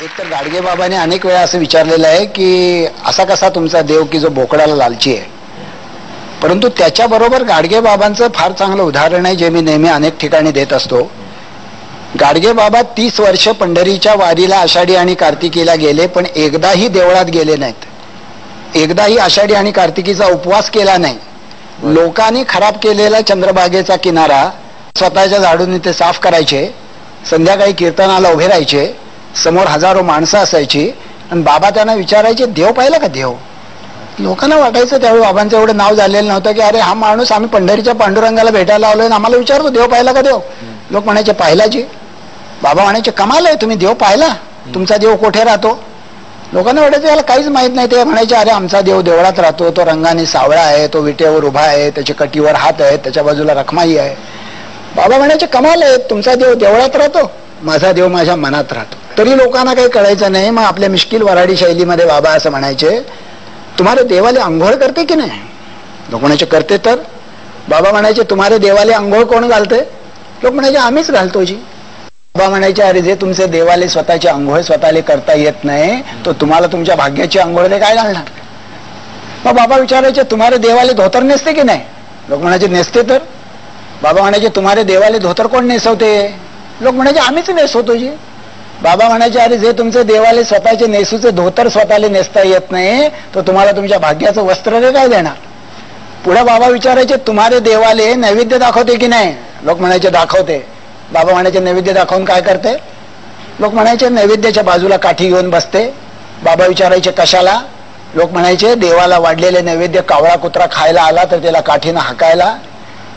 एक तर गाडगे बाबाने अनेक वेळा असं विचारलेलं आहे की असा कसा तुमचा देव की जो बोकडाला लालची आहे? परंतु त्याच्याबरोबर गाडगे बाबांचं फार चांगलं उदाहरण आहे जे मी नेहमी अनेक ठिकाणी देत असतो. गाडगे बाबा तीस वर्ष पंढरीच्या वारीला आषाढी आणि कार्तिकीला गेले पण एकदाही देवळात गेले नाहीत. एकदाही आषाढी आणि कार्तिकीचा उपवास केला नाही. लोकांनी खराब केलेला चंद्रभागेचा किनारा स्वतःच्या झाडून ते साफ करायचे संध्याकाळी कीर्तनाला उभे राहायचे समोर हजारो माणसं असायची आणि बाबा त्यांना विचारायचे देव पाहिला का देव? लोकांना वाटायचं त्यावेळी बाबांचं एवढं नाव झालेलं नव्हतं की अरे हा माणूस आम्ही पंढरीच्या पांडुरंगाला भेटायला आलोय आणि आम्हाला विचारतो देव पाहिला का देव? लोक म्हणायचे पाहिला जी बाबा म्हणायचे कमाल आहे तुम्ही देव पाहिला? तुमचा देव कोठे राहतो? लोकांना वाटायचं याला काहीच माहीत नाही. ते म्हणायचे अरे आमचा देव देवळात राहतो तो रंगाने सावळा आहे तो विटेवर उभा आहे त्याच्या कटीवर हात आहे त्याच्या बाजूला रखमाई आहे. बाबा म्हणायचे कमाल आहे तुमचा देव देवळात राहतो? माझा देव माझ्या मनात राहतो. तरी लोकांना काही कळायचं नाही. मग आपल्या मिश्किल वराडी शैलीमध्ये बाबा असं म्हणायचे तुम्हाला देवाले आंघोळ करते की नाही? लोक म्हणायचे करते तर. बाबा म्हणायचे तुम्हाला देवाले आंघोळ कोण घालते? लोक म्हणायचे आम्हीच घालतो जी. बाबा म्हणायचे अरे जे तुमचे देवाले स्वतःची आंघोळ स्वतःले करता येत नाही तो तुम्हाला तुमच्या भाग्याची आंघोळले काय घालणार? मग बाबा विचारायचे तुम्हाला देवाले धोतर नेसते की नाही? लोक म्हणायचे नेसते तर. बाबा म्हणायचे तुम्हाला देवाले धोतर कोण नेसवते? लोक म्हणायचे आम्हीच नेसवतो जी. बाबा म्हणायचे अरे जे तुमचे देवाले स्वतःचे नेसूचे धोतर स्वतःला नेसता येत नाही तर तुम्हाला तुमच्या भाग्याचं वस्त्र रे काय देणार? पुढे बाबा विचारायचे तुम्हाला देवाले नैवेद्य दाखवते की नाही? लोक म्हणायचे दाखवते. बाबा म्हणायचे नैवेद्य दाखवून काय करते? लोक म्हणायचे नैवेद्याच्या बाजूला काठी घेऊन बसते. बाबा विचारायचे कशाला? लोक म्हणायचे देवाला वाढलेले नैवेद्य कावळा कुत्रा खायला आला तर त्याला काठीनं हाकायला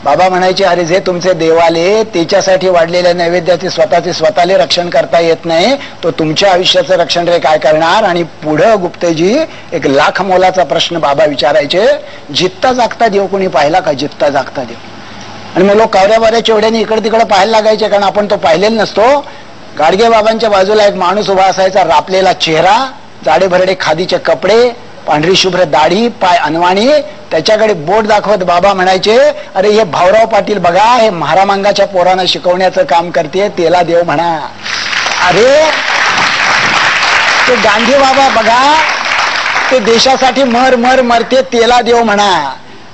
बाबा म्हणायचे अरे जे तुमचे देवाले त्याच्यासाठी वाढलेल्या नैवेद्याचे स्वतःचे स्वतःले रक्षण करता येत नाही. तो तुमच्या आयुष्याचं रक्षण रे काय करणार? आणि पुढं गुप्तेजी एक लाख मोलाचा प्रश्न बाबा विचारायचे जित्ता जागता देव कोणी पाहिला का? जित्ता जागता देव. आणि मग लोक कावऱ्या चेवड्याने इकडे तिकडे पाहायला लागायचे कारण आपण तो पाहिलेला नसतो. गाडगे बाबांच्या बाजूला एक माणूस उभा असायचा रापलेला चेहरा जाडे भरडे खादीचे कपडे पांढरी शुभ्र दाढी पाय अनवाणी त्याच्याकडे बोट दाखवत बाबा म्हणायचे अरे हे भाऊराव पाटील बघा हे महारामांगाच्या पोरानं शिकवण्याचं काम करते तेला देव म्हणा. अरे ते गांधी बाबा बघा ते देशासाठी मर मर मरते तेला देव म्हणा.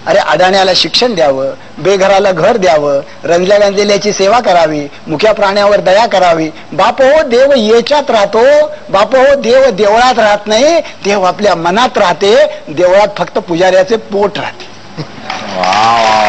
अरे अडाण्याला शिक्षण द्यावं बेघराला घर द्यावं रंजल्या गांजलेल्याची सेवा करावी मुख्या प्राण्यावर दया करावी. बाप हो देव येच्यात राहतो बाप हो देव देवळात राहत नाही देव आपल्या मनात राहते देवळात फक्त पुजाऱ्याचे पोट राहते. वा